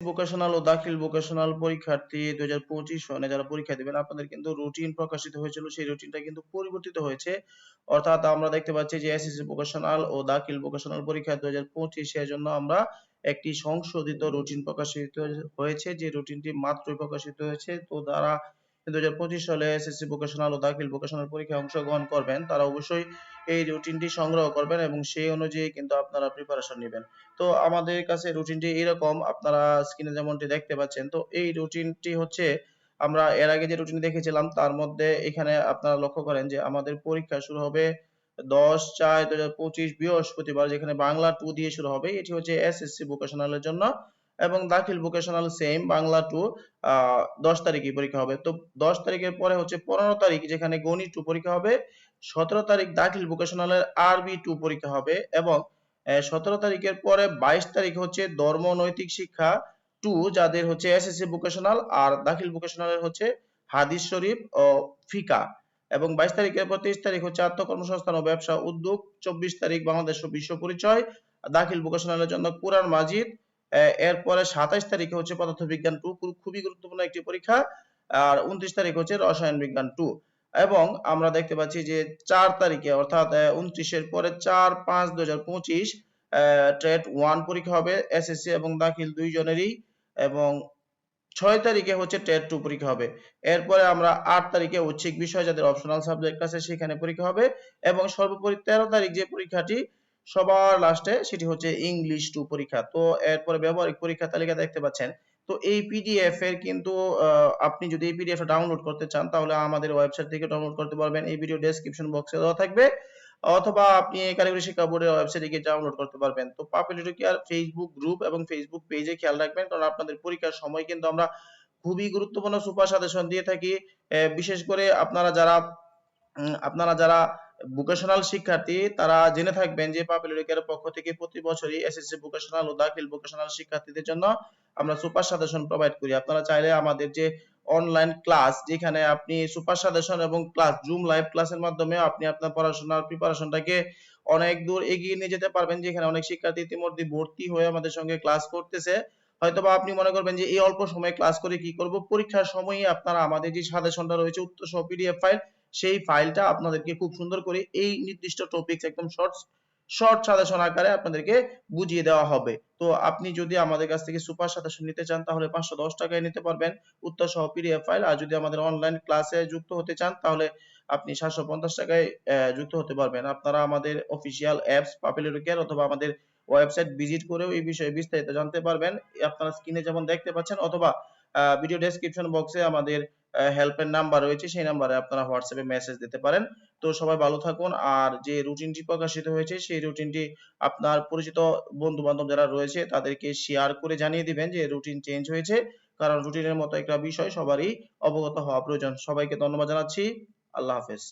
Vocational ও দাখিল vocational পরীক্ষার্থী দুই হাজার পঁচিশ সনে যারা পরীক্ষা দিবেন, আপনাদের কিন্তু রুটিন প্রকাশিত হয়েছিল। সেই রুটিনটা কিন্তু পরিবর্তিত হয়েছে। অর্থাৎ আমরা দেখতে পাচ্ছি যে এসএসসি ভোকেশনাল ও দাখিল ভোকেশনাল পরীক্ষা দুই হাজার পঁচিশ এর জন্য আমরা একটি সংশোধিত রুটিন প্রকাশিত হয়েছে। যে রুটিনটি মাত্রই প্রকাশিত হয়েছে, তো যারা দুই হাজার পঁচিশ সালে এসএসসি ভোকেশনাল ও দাখিল ভোকেশনাল পরীক্ষায় অংশগ্রহণ করবেন, তারা অবশ্যই এই রুটিনটি সংগ্রহ করবেন এবং সেই অনুযায়ী কিন্তু আপনারা প্রিপারেশন নেবেন। তো আমাদের কাছে রুটিনটি এরকম, আপনারা স্ক্রিনে যেমনটি দেখতে পাচ্ছেন, তো এই রুটিনটি হচ্ছে আমরা এর আগে যে রুটিন দেখেছিলাম, তার মধ্যে এখানে আপনারা লক্ষ্য করেন যে আমাদের পরীক্ষা শুরু হবে দশ চার দুই হাজার পঁচিশ বৃহস্পতিবার, যেখানে বাংলা টু দিয়ে শুরু হবে। এটি হচ্ছে এসএসসি ভোকেশনালের জন্য। এবং দাখিল ভোকেশনাল সেম বাংলা টু দশ তারিখে পরীক্ষা হবে। তো দশ তারিখের পরে হচ্ছে পনেরো তারিখ যেখানে গণিত টু পরীক্ষা হবে, সতেরো তারিখ দাখিল ভোকেশনালের আরবি টু পরীক্ষা হবে এবং সতেরো তারিখের পরে বাইশ তারিখ হচ্ছে ধর্ম নৈতিক শিক্ষা টু যাদের হচ্ছে এসএসসি ভোকেশনাল আর দাখিল ভোকেশনালের হচ্ছে হাদিস শরীফ ও ফিকা। এবং বাইশ তারিখের পর তেইশ তারিখ হচ্ছে আত্মকর্মসংস্থান ও ব্যবসা উদ্যোগ, চব্বিশ তারিখ বাংলাদেশ ও বিশ্ব পরিচয়, দাখিল ভোকেশনালের জন্য কোরআন মাজিদ এরপরে সাতাশ তারিখে হচ্ছে পদার্থবিজ্ঞান টু খুবই গুরুত্বপূর্ণ একটি পরীক্ষা। আর উনত্রিশ তারিখ হচ্ছে রসায়ন বিজ্ঞান টু। এবং আমরা দেখতে পাচ্ছি যে চার তারিখে, অর্থাৎ উনত্রিশের পরে চার পাঁচ দুই হাজার পঁচিশ ট্রেড ওয়ান পরীক্ষা হবে এসএসসি এবং দাখিল দুইজনেরই। এবং ছয় তারিখে হচ্ছে টেট টু পরীক্ষা হবে। এরপরে আমরা আট তারিখে ঐচ্ছিক বিষয় যাদের অপশনাল সাবজেক্ট আছে, সেখানে পরীক্ষা হবে। এবং সর্বোপরি তেরো তারিখ যে পরীক্ষাটি সবার লাস্টে সেটি হচ্ছে ইংলিশ টু পরীক্ষা। তো এরপরে ব্যবহারিক পরীক্ষা তালিকা দেখতে পাচ্ছেন। তো এই পিডিএফ এর কিন্তু আপনি যদি এই পিডিএফ ডাউনলোড করতে চান, তাহলে আমাদের ওয়েবসাইট থেকে ডাউনলোড করতে পারবেন। এই ভিডিও ডেসক্রিপশন বক্সে দেওয়া থাকবে। অথবা আপনি কারিগরি শিক্ষা বোর্ডের ওয়েবসাইটে গিয়ে ডাউনলোড করতে পারবেন। তো পাপুলারিটি কেয়ার ফেসবুক গ্রুপ এবং ফেসবুক পেজে খেয়াল রাখবেন, কারণ আপনাদের পরীক্ষার সময় কিন্তু আমরা খুবই গুরুত্বপূর্ণ সুপার সাজেশন দিয়ে থাকি। বিশেষ করে আপনারা যারা আপনারা যারা ভোকেশনাল শিক্ষার্থী, তারা জেনে থাকবেন যে কেয়ারের পক্ষ থেকে প্রতি বছরই এসএসসি ভোকেশনাল ও দাখিল ভোকেশনাল শিক্ষার্থীদের জন্য আমরা সুপার সাজেশন প্রোভাইড করি। আপনারা চাইলে আমাদের যে অনলাইন ক্লাস যেখানে আপনি সুপার সাজেশন এবং ক্লাস জুম লাইভ ক্লাসের মাধ্যমে আপনি আপনার পড়াশোনার প্রিপারেশনটাকে অনেক দূর এগিয়ে নিয়ে যেতে পারবেন, যেখানে অনেক শিক্ষার্থী ইতিমধ্যে ভর্তি হয়ে আমাদের সঙ্গে ক্লাস করতেছে। হয়তোবা আপনি মনে করবেন যে এই অল্প সময়ে ক্লাস করে কি করব? পরীক্ষার সময়ই আপনারা আমাদের যে সাজেশনটা রয়েছে উত্তর সহ পিডিএফ ফাইল সেই ফাইলটা আপনাদেরকে খুব সুন্দর করে এই নির্দিষ্ট টপিকস একদম শর্টস শর্ট সাজেশন আকারে আপনাদেরকে বুঝিয়ে দেওয়া হবে। তো আপনি যদি আমাদের কাছ থেকে সুপার সাজেশন নিতে চান, তাহলে পাঁচশো দশ টাকায় নিতে পারবেন। উত্তর সহ পিডিএফ ফাইল আর যদি আমাদের অনলাইন ক্লাসে যুক্ত হতে চান, তাহলে আপনি সাতশো পঞ্চাশ টাকায় যুক্ত হতে পারবেন। আপনারা আমাদের অফিসিয়াল অ্যাপস পাপিলিটি কেয়ার অথবা আমাদের ওয়েবসাইট ভিজিট করেও এই বিষয়ে বিস্তারিত জানতে পারবেন। আপনারা স্ক্রিনে যেমন দেখতে পাচ্ছেন, অথবা ভিডিও ডেসক্রিপশন বক্সে আমাদের হেল্পের নাম্বার রয়েছে, সেই নাম্বারে আপনারা হোয়াটসঅ্যাপে মেসেজ দিতে পারেন। তো সবাই ভালো থাকুন। আর যে রুটিনটি প্রকাশিত হয়েছে, সেই রুটিনটি আপনার পরিচিত বন্ধু বান্ধব যারা রয়েছে, তাদেরকে শেয়ার করে জানিয়ে দিবেন যে রুটিন চেঞ্জ হয়েছে। কারণ রুটিনের মতো একটা বিষয় সবারই অবগত হওয়া প্রয়োজন। সবাইকে ধন্যবাদ জানাচ্ছি। আল্লাহ হাফেজ।